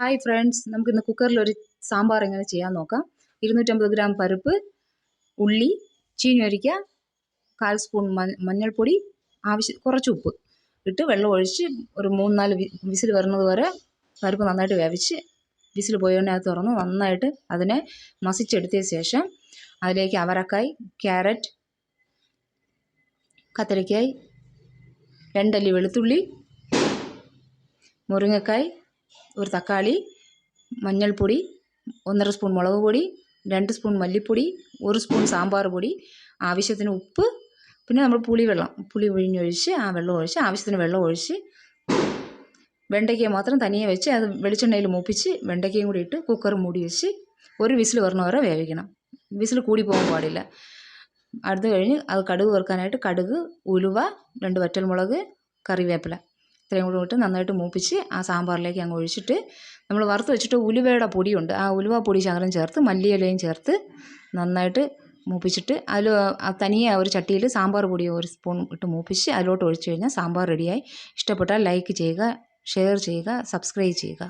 Hi friends നമുക്ക് ഇന്ന് കുക്കറിൽ ഒരു സാമ്പാർ എങ്ങനെ ചെയ്യാൻ നോക്കാം. ഇരുന്നൂറ്റമ്പത് ഗ്രാം പരിപ്പ് ഉള്ളി ചീനിയൊരിക്ക കാൽ സ്പൂൺ മഞ്ഞൾപ്പൊടി ആവശ്യം കുറച്ച് ഉപ്പ് ഇട്ട് വെള്ളം ഒഴിച്ച് ഒരു മൂന്ന് നാല് വിസിൽ വരുന്നത് വരെ പരിപ്പ് നന്നായിട്ട് വേവിച്ച് വിസിൽ പോയതിനെ അത് തുറന്ന് നന്നായിട്ട് അതിനെ മസിച്ചെടുത്തിയ ശേഷം അതിലേക്ക് അവരക്കായ് ക്യാരറ്റ് കത്തരിക്കായ് രണ്ടല്ലി വെളുത്തുള്ളി മുരിങ്ങക്കായ് ഒരു തക്കാളി മഞ്ഞൾപ്പൊടി ഒന്നര സ്പൂൺ മുളക് പൊടി രണ്ട് സ്പൂൺ മല്ലിപ്പൊടി ഒരു സ്പൂൺ സാമ്പാർ പൊടി ആവശ്യത്തിന് ഉപ്പ് പിന്നെ നമ്മൾ പുളിവെള്ളം പുളി പിഴിഞ്ഞൊഴിച്ച് ആ വെള്ളം ഒഴിച്ച് ആവശ്യത്തിന് വെള്ളം ഒഴിച്ച് വെണ്ടയ്ക്ക മാത്രം തനിയെ വെച്ച് അത് വെളിച്ചെണ്ണയിൽ മൂപ്പിച്ച് വെണ്ടയ്ക്കയും കൂടി ഇട്ട് കുക്കർ മൂടി വെച്ച് ഒരു വിസിൽ വരണ വരെ വേവിക്കണം. വിസിൽ കൂടി പോകാൻ പാടില്ല. അടുത്ത് കഴിഞ്ഞ് അത് കടുക് വറുക്കാനായിട്ട് കടുക് ഉലുവ രണ്ട് വറ്റൽമുളക് കറിവേപ്പില. ഇത്രയും കൂടെ ഇട്ട് നന്നായിട്ട് മൂപ്പിച്ച് ആ സാമ്പാറിലേക്ക് അങ്ങ് ഒഴിച്ചിട്ട് നമ്മൾ വറുത്ത് വെച്ചിട്ട് ഉലുവയുടെ പൊടിയുണ്ട്. ആ ഉലുവ പൊടി ശകലം ചേർത്ത് മല്ലിയിലയും ചേർത്ത് നന്നായിട്ട് മൂപ്പിച്ചിട്ട് അതിൽ തനിയെ ഒരു ചട്ടിയിൽ സാമ്പാർ പൊടി ഒരു സ്പൂൺ ഇട്ട് മൂപ്പിച്ച് അതിലോട്ട് ഒഴിച്ച് കഴിഞ്ഞാൽ സാമ്പാർ റെഡിയായി ഇഷ്ടപ്പെട്ടാൽ ലൈക്ക് ചെയ്യുക ഷെയർ ചെയ്യുക സബ്സ്ക്രൈബ് ചെയ്യുക.